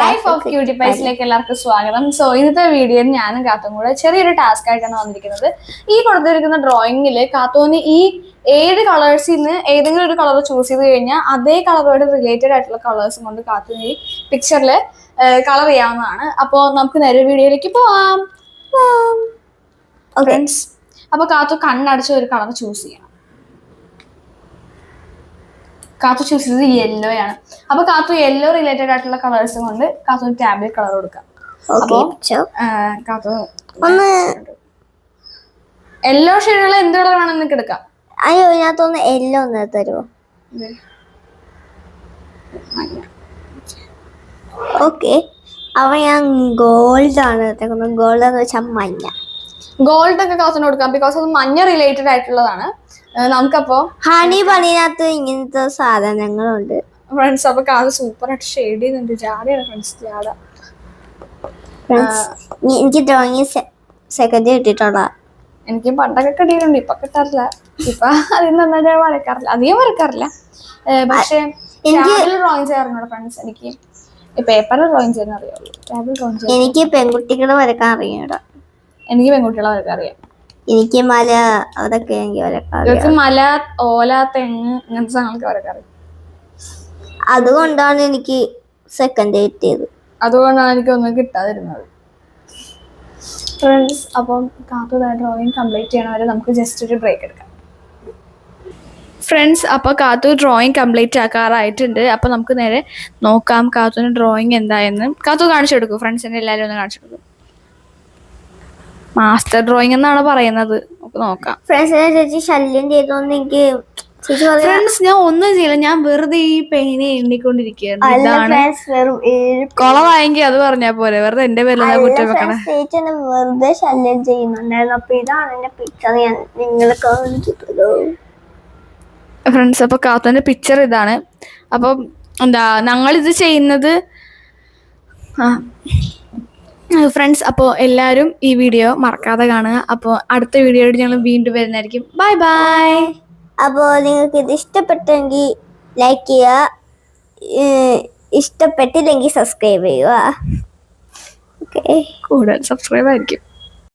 Life of cutie പൈസിലേക്ക് എല്ലാവർക്കും സ്വാഗതം. So ഇന്നത്തെ വീഡിയോയിൽ ഞാനും കാത്തും കൂടെ ചെറിയൊരു ടാസ്ക് ആയിട്ടാണ് വന്നിരിക്കുന്നത്. ഈ കൊടുത്തിരിക്കുന്ന ഡ്രോയിങ്ങിൽ കാത്തോന് ഈ ഏത് കളേഴ്സിൽ നിന്ന് ഏതെങ്കിലും ഒരു കളർ ചൂസ് ചെയ്ത് കഴിഞ്ഞാൽ അതേ കളറോട് റിലേറ്റഡ് ആയിട്ടുള്ള കളേഴ്സും കൊണ്ട് കാത്തുന് ഈ പിക്ചറിൽ കളർ ചെയ്യാവുന്നതാണ്. അപ്പോൾ നമുക്ക് നേരെ വീഡിയോയിലേക്ക് പോവാം. ഫ്രണ്ട്സ് അപ്പോൾ കാത്തു കണ്ണടച്ച് ഒരു കളർ ചൂസ് ചെയ്യണം. കാത്തു ചൂസ് ചെയ്തത് യെല്ലോ ആണ് അപ്പൊ കാത്തു യെല്ലോ റിലേറ്റഡ് ആയിട്ടുള്ള കളേഴ്സ് കൊണ്ട് കാത്തു ടാബ്ലറ്റ് കളർ കൊടുക്കാം. ആ, കാത്തു ഒന്ന് യെല്ലോ ഷെയ്ഡുകൾ എന്ത് കളർ വേണം നിനക്ക് എടുക്കാം? അയ്യോ ഞാൻ തോന്നുന്നു എല്ലോ ഒന്ന് തരുമോ ഓക്കെ അവ ഞാൻ ഗോൾഡ് ആണ് ഗോൾഡ് എന്ന് വെച്ചാൽ മഞ്ഞ. ഗോൾഡ് ഒക്കെ കാത്തുന് കൊടുക്കാം. ബിക്കോസ് അത് മഞ്ഞ റിലേറ്റഡ് ആയിട്ടുള്ളതാണ്. നമുക്കപ്പോ ഹണി പണിനകത്ത് ഇങ്ങനത്തെ സാധനങ്ങളുണ്ട്. ഫ്രണ്ട്സ് അപ്പൊ കാസ് സൂപ്പർ ആയിട്ട് ഷെയ്ഡ് ചെയ്യുന്നുണ്ട്. ജാടയാണ് ഫ്രണ്ട്സ് ജാട. എനിക്ക് ഡ്രോയിങ് സെക്കൻഡ് കിട്ടിയിട്ടുള്ള എനിക്ക് പണ്ടൊക്കെ കിട്ടിയിട്ടുണ്ട് ഇപ്പൊ കിട്ടാറില്ല. ഇപ്പൊ അതിൽ നന്നായിട്ട് വരക്കാറില്ല. അധികം വരക്കാറില്ല. പക്ഷെ ഡ്രോയിങ് ചെയ്യാറുണ്ട് ഫ്രണ്ട്സ് എനിക്ക് പേപ്പറിൽ ഡ്രോയിങ് ചെയ്യാൻ അറിയുള്ളൂ. എനിക്ക് പെൺകുട്ടികൾ വരക്കാൻ അറിയൂടാ എനിക്ക് പെൺകുട്ടികളെ വരക്കാൻ അറിയാം. എനിക്ക് മല അതൊക്കെ എനിക്ക് വരക്കാൻ അറിയാം. മല ഓല തെങ്ങ് ഇങ്ങനത്തെ സാധനങ്ങളൊക്കെ വരക്കാൻ അറിയാം. അതുകൊണ്ടാണ് എനിക്ക് സെക്കൻഡ് ഡേറ്റ് കിട്ടിയത് അതുകൊണ്ടാണ് എനിക്ക് ഒന്നും കിട്ടാതിരുന്നത്. ഫ്രണ്ട്സ് അപ്പം കാത്തു ഡ്രോയിങ് കംപ്ലീറ്റ് ചെയ്യണ വരെ നമുക്ക് ജസ്റ്റ് ഒരു ബ്രേക്ക് എടുക്കാം. ഫ്രണ്ട്സ് അപ്പോൾ കാത്തു ഡ്രോയിങ് കംപ്ലീറ്റ് ആക്കാറായിട്ടുണ്ട്. അപ്പോൾ നമുക്ക് നേരെ നോക്കാം കാത്തുവിന് ഡ്രോയിങ് എന്തായെന്ന്. കാത്തു കാണിച്ചു കൊടുക്കും ഫ്രണ്ട്സിനെ എല്ലാവരും ഒന്ന് കാണിച്ചു കൊടുക്കും. മാസ്റ്റർ ഡ്രോയിങ് എന്നാണ് പറയുന്നത്. നമുക്ക് നോക്കാം. ഫ്രണ്ട്സിനെ ചേച്ചി ശല്യം ചെയ്തോണ്ട് എനിക്ക് ചേച്ചി ഫ്രണ്ട്സ് ഞാൻ ഒന്നും ചെയ്യില്ല. ഞാൻ വെറുതെ ഈ പെയിനെ എണ്ണിക്കൊണ്ടിരിക്കുകയാണ്. അല്ല ഇതാണ് ഫ്രണ്ട്സ് വെറും ഏഴ് കൊളവായെങ്കിൽ അത് പറഞ്ഞാ പോലെ വെറുതെ എന്റെ പേരിൽ കുറ്റം വെക്കണേ. ചേച്ചി എന്നെ വെറുതെ ശല്യം ചെയ്യുന്നുണ്ടായിരുന്നു. അപ്പൊ ഇതാണ് എന്റെ പിക്ചർ ഞാൻ നിങ്ങളെ കാണിച്ചു ഫ്രണ്ട്സ് അപ്പോൾ കാത്തന്റെ പിക്ചർ ഇതാണ്. അപ്പം എന്താ ഞങ്ങളിത് ചെയ്യുന്നത് ആ ഫ്രണ്ട്സ് അപ്പോൾ എല്ലാവരും ഈ വീഡിയോ മറക്കാതെ കാണുക. അപ്പോൾ അടുത്ത വീഡിയോയോട് ഞങ്ങൾ വീണ്ടും വരുന്നതായിരിക്കും. ബൈ ബൈ അപ്പോൾ നിങ്ങൾക്ക് ഇത് ഇഷ്ടപ്പെട്ടെങ്കിൽ ലൈക്ക് ചെയ്യുക. ഇഷ്ടപ്പെട്ടില്ലെങ്കിൽ സബ്സ്ക്രൈബ് ചെയ്യുക. ഓക്കെ കൂടുതൽ സബ്സ്ക്രൈബ് ആയിരിക്കും.